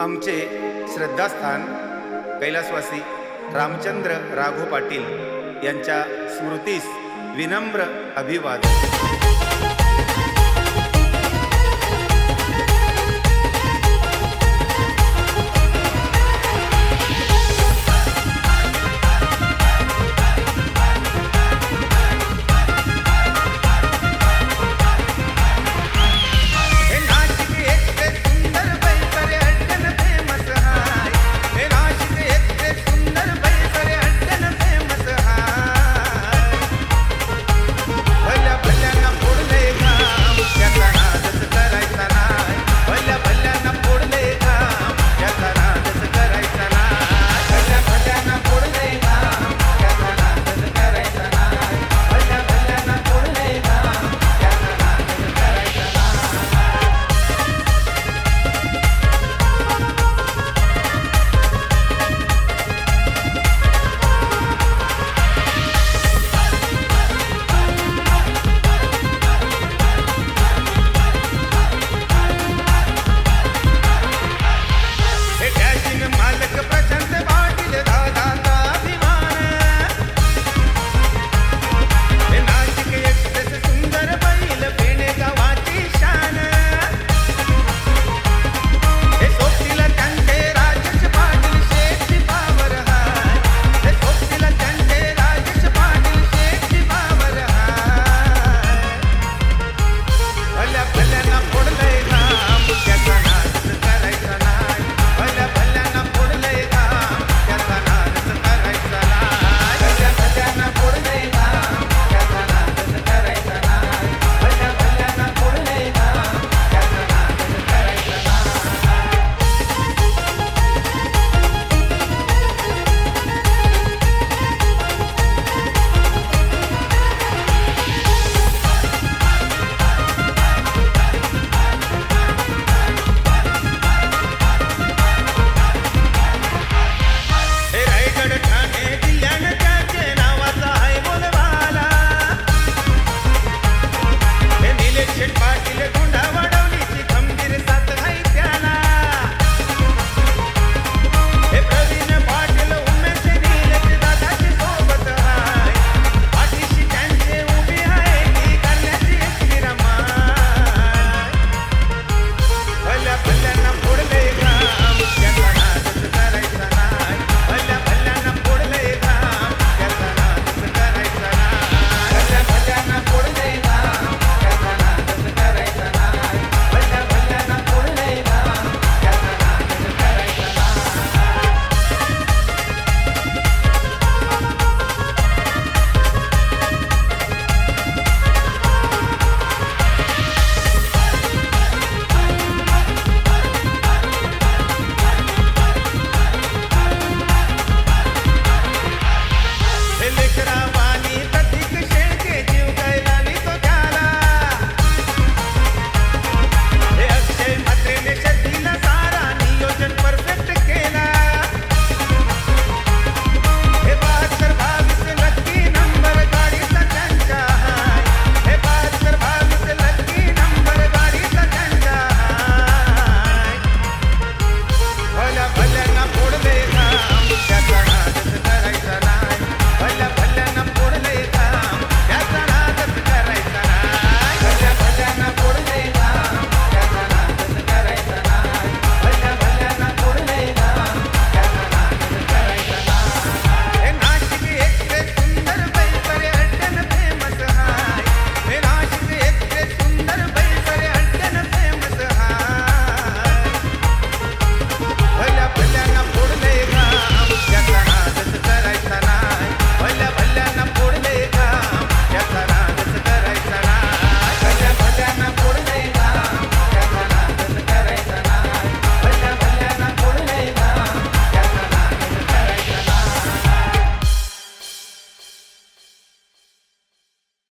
आमचे श्रद्धास्थान कैलासवासी रामचंद्र राघो पाटील यांच्या स्मृतीस विनम्र अभिवादन.